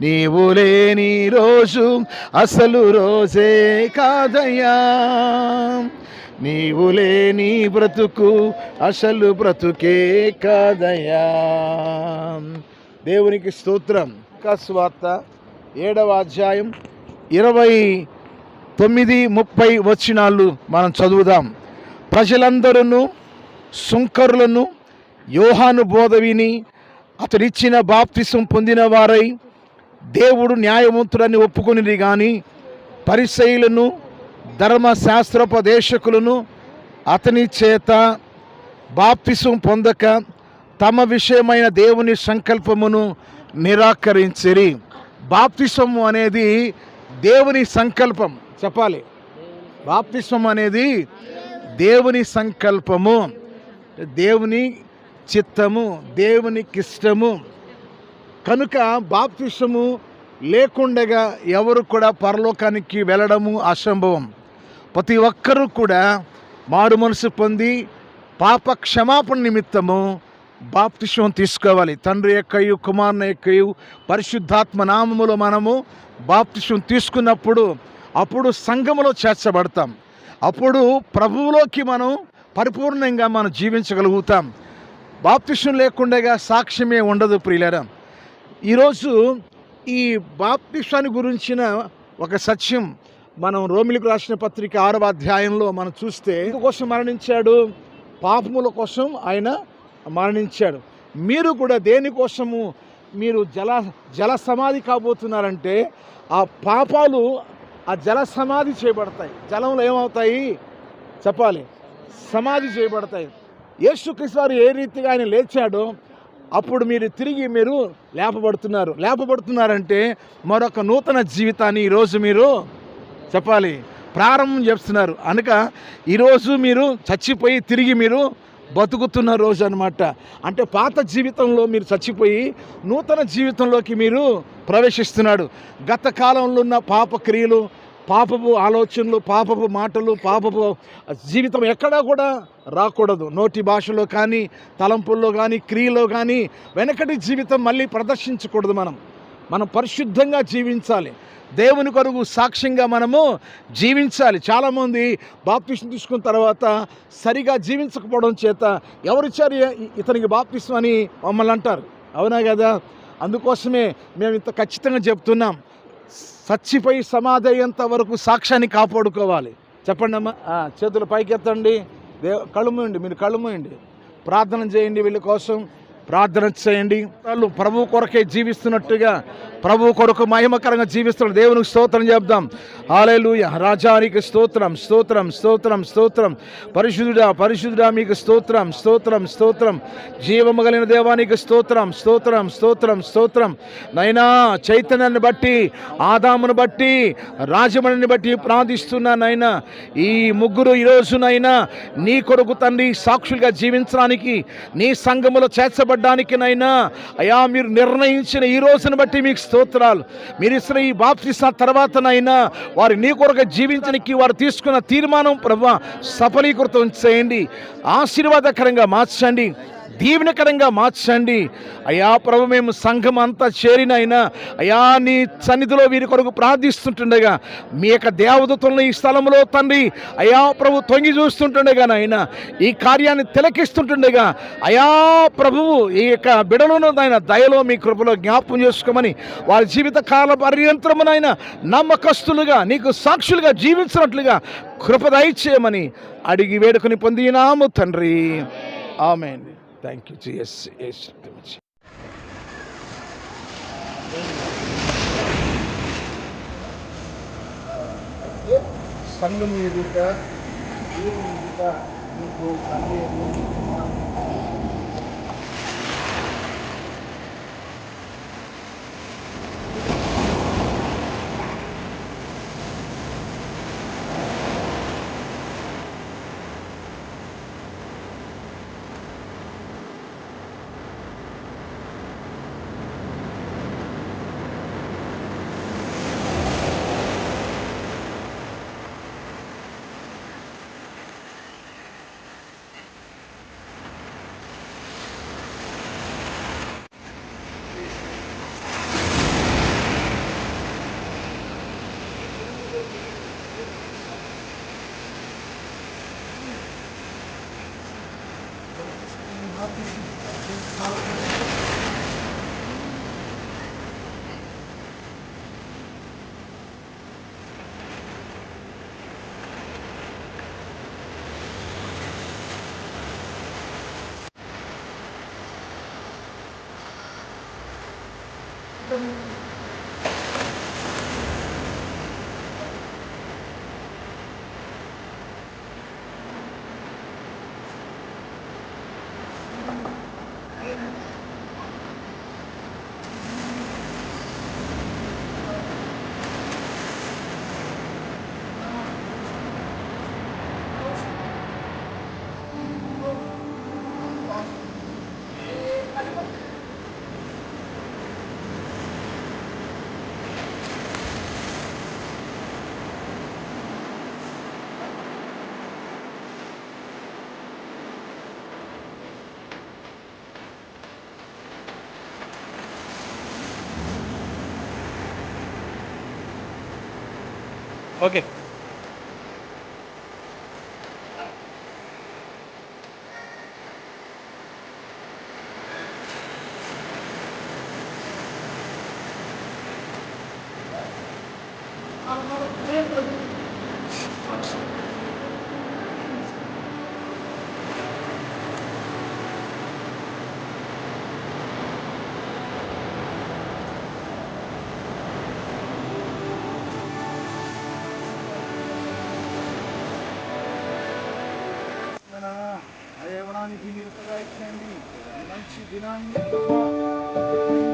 నీవు లేని రోజు అసలు రోజే కాదయ్యా. నీవు లేని బ్రతుకు అసలు బ్రతుకే కాదయ్యా. దేవునికి స్తోత్రం. స్వార్త ఏడవ అధ్యాయం ఇరవై తొమ్మిది ముప్పై వచ్చినాళ్ళు మనం చదువుదాం. ప్రజలందరూ సుంకరులను యోహాను బోధ విని అతడిచ్చిన బాప్తిసం పొందిన వారై దేవుడు న్యాయవంతుడని ఒప్పుకొనిది కానీ పరిశైలను ధర్మశాస్త్రోపదేశకులను అతని చేత బాప్తిసం పొందక తమ విషయమైన దేవుని సంకల్పమును నిరాకరించిరి. బాప్తిసము అనేది దేవుని సంకల్పం. చెప్పాలి. బాప్తిసం అనేది దేవుని సంకల్పము. దేవుని చిత్తము దేవునికి ఇష్టము కనుక బాప్తిసము లేకుండగా ఎవరు కూడా పరలోకానికి వెళ్ళడము అసంభవం. ప్రతి ఒక్కరూ కూడా మారు మనసు పొంది పాప క్షమాపణ నిమిత్తము బాప్తిష్యం తీసుకోవాలి. తండ్రి యొక్కయు కుమారుని యొక్కయు పరిశుద్ధాత్మ నామములో మనము బాప్తిష్యం తీసుకున్నప్పుడు అప్పుడు సంఘములో చేర్చబడతాం. అప్పుడు ప్రభువులోకి మనం పరిపూర్ణంగా మనం జీవించగలుగుతాం. బాప్తిష్యం లేకుండగా సాక్ష్యమే ఉండదు ప్రియులరా. ఈరోజు ఈ బాప్తిష్వాన్ని గురించిన ఒక సత్యం మనం రోమిలకు రాసిన పత్రిక ఆరవ అధ్యాయంలో మనం చూస్తే కోసం మరణించాడు పాపముల కోసం ఆయన మరణించాడు. మీరు కూడా దేనికోసము మీరు జల జల సమాధి కాబోతున్నారంటే ఆ పాపాలు ఆ జల సమాధి చేయబడతాయి. జలంలో ఏమవుతాయి? చెప్పాలి. సమాధి చేయబడతాయి. యేసుక్రీస్తు వారు ఏ రీతిగా ఆయన లేచాడో అప్పుడు మీరు తిరిగి మీరు లేపబడుతున్నారు. లేపబడుతున్నారంటే మరొక నూతన జీవితాన్ని ఈరోజు మీరు చెప్పాలి. ప్రారంభం చేస్తున్నారు. అనక ఈరోజు మీరు చచ్చిపోయి తిరిగి మీరు బతుకుతున్న రోజు అనమాట అంటే పాత జీవితంలో మీరు చచ్చిపోయి నూతన జీవితంలోకి మీరు ప్రవేశిస్తున్నాడు. గత కాలంలో ఉన్న పాప క్రియలు పాపపు ఆలోచనలు పాపపు మాటలు పాపపు జీవితం ఎక్కడా కూడా రాకూడదు. నోటి భాషలో కానీ తలంపుల్లో కానీ క్రియలో కానీ వెనకటి జీవితం మళ్ళీ ప్రదర్శించకూడదు మనం. మనం పరిశుద్ధంగా జీవించాలి. దేవుని కొరకు సాక్ష్యంగా మనము జీవించాలి. చాలామంది బాప్తిష్టం తీసుకున్న తర్వాత సరిగా జీవించకపోవడం చేత ఎవరిచ్చారు చర్య ఇతనికి బాప్తిష్టం అని మమ్మల్ని అంటారు. అవునా కదా? అందుకోసమే మేము ఇంత ఖచ్చితంగా చెప్తున్నాం. చచ్చిపోయి సమాధి అయ్యేంత వరకు సాక్ష్యాన్ని కాపాడుకోవాలి. చెప్పండి అమ్మా. చేతులు పైకెత్తండి. దే కళ్ళు మూయండి మీరు కళ్ళు మూయండి. ప్రార్థన చేయండి వీళ్ళ కోసం. ప్రార్థన చేయండి. వాళ్ళు ప్రభు కొరకే జీవిస్తున్నట్టుగా ప్రభు కొరకు మహిమకరంగా జీవిస్తున్న దేవునికి స్తోత్రం చెప్దాం. ఆలయలుయ రాజానికి స్తోత్రం స్తోత్రం స్తోత్రం స్తోత్రం. పరిశుద్ధుడా పరిశుద్ధుడా మీకు స్తోత్రం స్తోత్రం స్తోత్రం. జీవము కలిగిన దేవానికి స్తోత్రం స్తోత్రం స్తోత్రం స్తోత్రం. నైనా చైతన్యాన్ని బట్టి ఆదామును బట్టి రాజమణిని బట్టి ప్రార్థిస్తున్నానైనా ఈ ముగ్గురు ఈరోజునైనా నీ కొరకు తండ్రి సాక్షులుగా జీవించడానికి నీ సంఘములో చేర్చబడ్డానికి నైనా. అయా మీరు నిర్ణయించిన ఈ రోజును బట్టి మీకు స్తోత్రాలు. మీరు ఇస్తున్న ఈ బాప్తిస్త తర్వాతనైనా వారు నీ కొరకు జీవించడానికి వారు తీసుకున్న తీర్మానం ప్రభు సఫలీకృతం చేయండి. ఆశీర్వాదకరంగా మార్చండి. దీవెనకరంగా మార్చండి. అయా ప్రభు మేము సంఘం అంతా చేరినైనా అయా నీ సన్నిధిలో వీరి కొరకు ప్రార్థిస్తుంటుండగా మీ యొక్క దేవదతులను ఈ స్థలంలో తండ్రి అయా ప్రభు తొంగి చూస్తుంటుండగా నాయన ఈ కార్యాన్ని తిలకిస్తుంటుండగా అయా ప్రభువు ఈ యొక్క బిడలను ఆయన దయలో మీ కృపలో జ్ఞాపం చేసుకోమని వారి జీవిత కాల పర్యంతరమునైనా నమ్మకస్తులుగా నీకు సాక్షులుగా జీవించినట్లుగా కృప దయచేయమని అడిగి వేడుకొని పొందినాము తండ్రి. ఆమె థ్యాంక్ యూ జిఎస్ ఎస్ సంఘం ఎదుట దేవుని ఎదుట నీకు కన్నేరు Okay Did I?